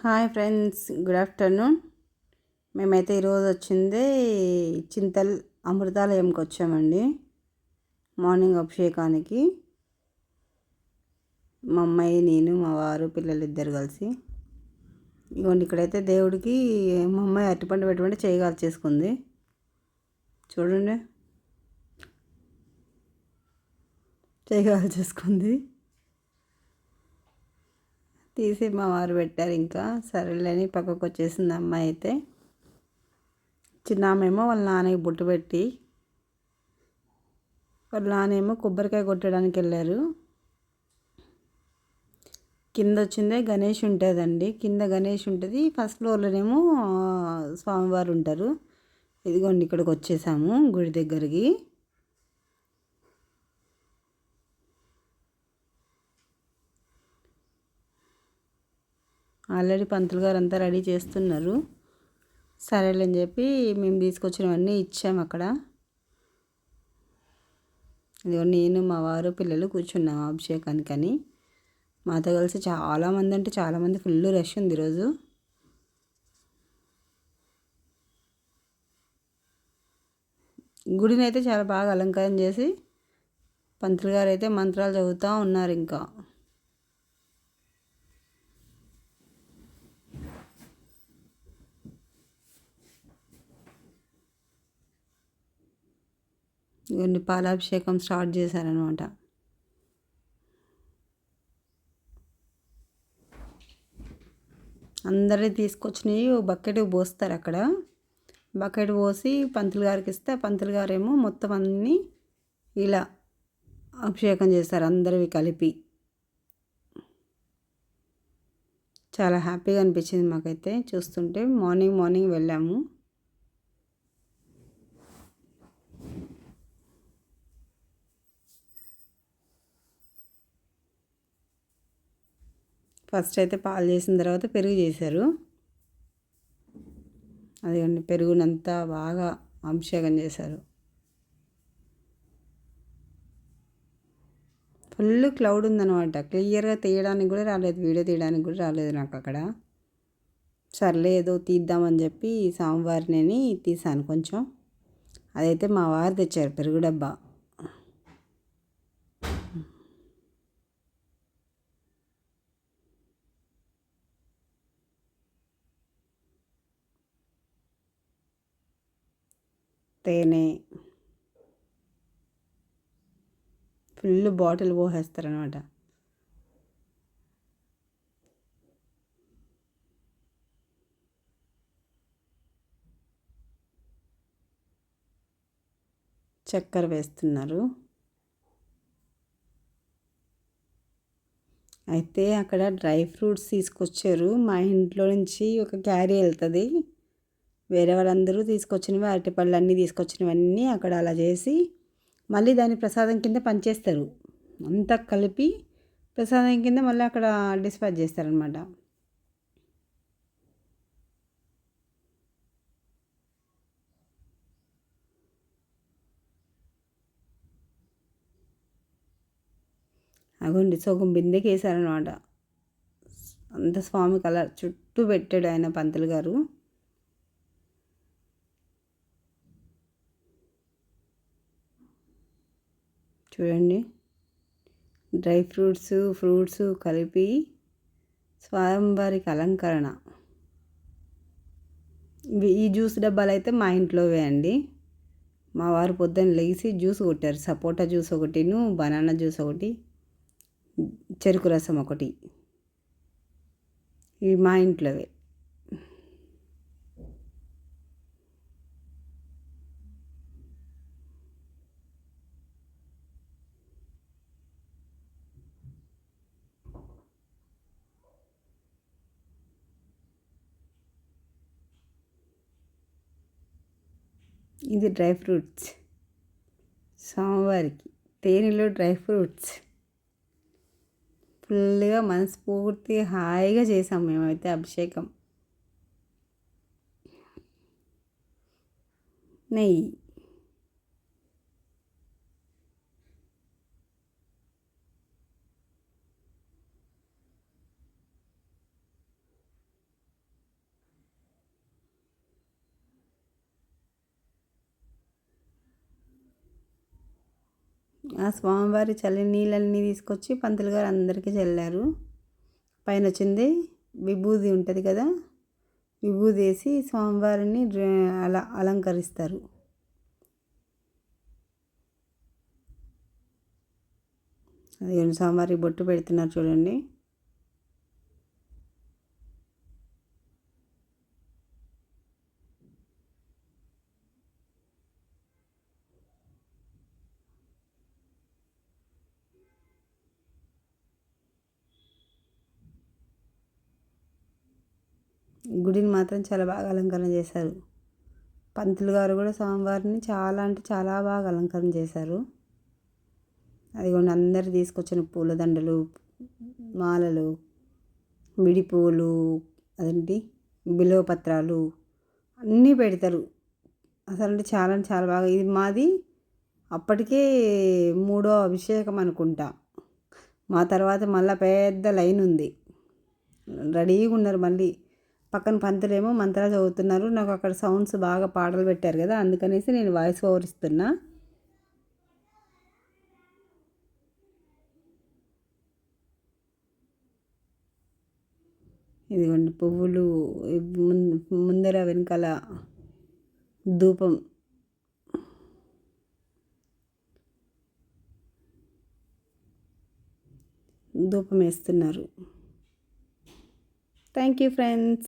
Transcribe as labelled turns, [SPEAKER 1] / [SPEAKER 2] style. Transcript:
[SPEAKER 1] Hi friends good afternoon. మేమైతే ఈరోజు వచ్చింది చింతల్ అమృతాలయంకి వచ్చామండి. మార్నింగ్ అభిషేకానికి మా అమ్మాయి నేను మా వారు పిల్లలు ఇద్దరు కలిసి. ఇవ్వండి ఇక్కడైతే దేవుడికి మా అమ్మాయి అరటిపండు పెట్టుబడి చేయగల చేసుకుంది. చూడండి. చేయగల చేసుకుంది. తీసి మా వారు పెట్టారు ఇంకా. సరేలేని పక్కకు వచ్చేసింది అమ్మాయి అయితే. చిన్నామేమో వాళ్ళ నాన్నకి బుట్టు పెట్టి వాళ్ళ నాన్నేమో కొబ్బరికాయ కొట్టడానికి వెళ్ళారు. కింద వచ్చిందే గణేష్ ఉంటుందండి. కింద గణేష్ ఉంటుంది. ఫస్ట్ ఫ్లోర్లోనేమో స్వామివారు ఉంటారు. ఇదిగోండి ఇక్కడికి వచ్చేసాము గుడి దగ్గరికి. ఆల్రెడీ పంతులు గారు అంతా రెడీ చేస్తున్నారు. సరేలేని చెప్పి మేము తీసుకొచ్చినవన్నీ ఇచ్చాము అక్కడ. ఇదిగో నేను మా వారు పిల్లలు కూర్చున్నాము అభిషేకానికి అని మాతో కలిసి చాలామంది అంటే చాలామంది ఫుల్ రష్ ఉంది ఈరోజు. గుడిని అయితే చాలా బాగా అలంకారం చేసి పంతులు గారు అయితే మంత్రాలు చదువుతూ ఉన్నారు ఇంకా. ఇవన్నీ పాలాభిషేకం స్టార్ట్ చేశారనమాట. అందరినీ తీసుకొచ్చినవి బకెట్ పోస్తారు అక్కడ. బకెట్ పోసి పంతులు గారికి ఇస్తే పంతులు గారేమో మొత్తం అన్నీ ఇలా అభిషేకం చేస్తారు అందరివి కలిపి. చాలా హ్యాపీగా అనిపించింది మాకైతే. చూస్తుంటే మార్నింగ్ మార్నింగ్ వెళ్ళాము. ఫస్ట్ అయితే పాలు చేసిన తర్వాత పెరుగు చేశారు. అదిగండి పెరుగునంతా బాగా అభిషేకం చేశారు. ఫుల్ క్లౌడ్ ఉందన్నమాట. క్లియర్గా తీయడానికి కూడా రాలేదు వీడియో తీయడానికి కూడా రాలేదు నాకు అక్కడ. సర్లే ఏదో తీద్దామని చెప్పి సాంబార్ని తీసాను కొంచెం. అదైతే మా వారు తెచ్చారు పెరుగు డబ్బా. తేనె. ఫుల్ బాటిల్ పోసేస్తారనమాట చక్కెర వేస్తున్నారు. అయితే అక్కడ డ్రై ఫ్రూట్స్ తీసుకొచ్చారు. మా ఇంట్లో నుంచి ఒక క్యారీ వెళ్తుంది. వేరే వాళ్ళందరూ తీసుకొచ్చినవి అరటిపళ్ళు అన్నీ తీసుకొచ్చినవన్నీ అక్కడ అలా చేసి మళ్ళీ దాని ప్రసాదం కింద పనిచేస్తారు అంతా కలిపి ప్రసాదం కింద మళ్ళీ అక్కడ డిస్పాచ్ చేస్తారనమాట అగోండి సగం బిందెకి వేసారనమాట అంత స్వామి కలర్ చుట్టూ పెట్టాడు ఆయన పంతులు గారు. చూడండి. డ్రై ఫ్రూట్స్ ఫ్రూట్స్ కలిపి స్వామివారికి అలంకరణ. ఈ జ్యూస్ డబ్బాలు అయితే మా ఇంట్లోవే అండి. మా వారు పొద్దున్న లేచి జ్యూస్ కొట్టారు. సపోటా జ్యూస్ ఒకటిను బనానా జ్యూస్ ఒకటి చెరుకు రసం ఒకటి. ఇవి మా ఇంట్లోవే. ఇది డ్రై ఫ్రూట్స్. సోమవారికి తేనెలో డ్రై ఫ్రూట్స్. ఫుల్గా మనస్ఫూర్తిగా హాయిగా చేసాం మేమైతే అభిషేకం. నెయ్యి. ఆ స్వామివారి చల్లి నీళ్ళన్నీ తీసుకొచ్చి పంతులు గారు అందరికీ చల్లారు. పైన వచ్చింది విభూది ఉంటుంది కదా విభూది వేసి స్వామివారిని అలా అలంకరిస్తారు. అది స్వామివారి బొట్టు పెడుతున్నారు చూడండి. గుడిని మాత్రం చాలా బాగా అలంకరణ చేశారు. పంతులు గారు కూడా స్వామివారిని చాలా అంటే చాలా బాగా అలంకరణ చేశారు. అదిగోండి అందరు తీసుకొచ్చిన పూలదండలు మాలలు మిడి పువ్వులు అదేంటి బిలో పత్రాలు అన్నీ పెడతారు. అసలు అంటే చాలా చాలా బాగా. ఇది మాది అప్పటికే మూడో అభిషేకం అనుకుంటా. మా తర్వాత మళ్ళీ పెద్ద లైన్ ఉంది. రెడీగా ఉన్నారు మళ్ళీ. పక్కన పంతులేమో మంత్రాలు చదువుతున్నారు. నాకు అక్కడ సౌండ్స్ బాగా పాటలు పెట్టారు కదా అందుకనేసి నేను వాయిస్ ఓవర్ ఇస్తున్నా. ఇదిగోండి పువ్వులు ముందర వెనకాల ధూపం. ధూపం వేస్తున్నారు. Thank you friends.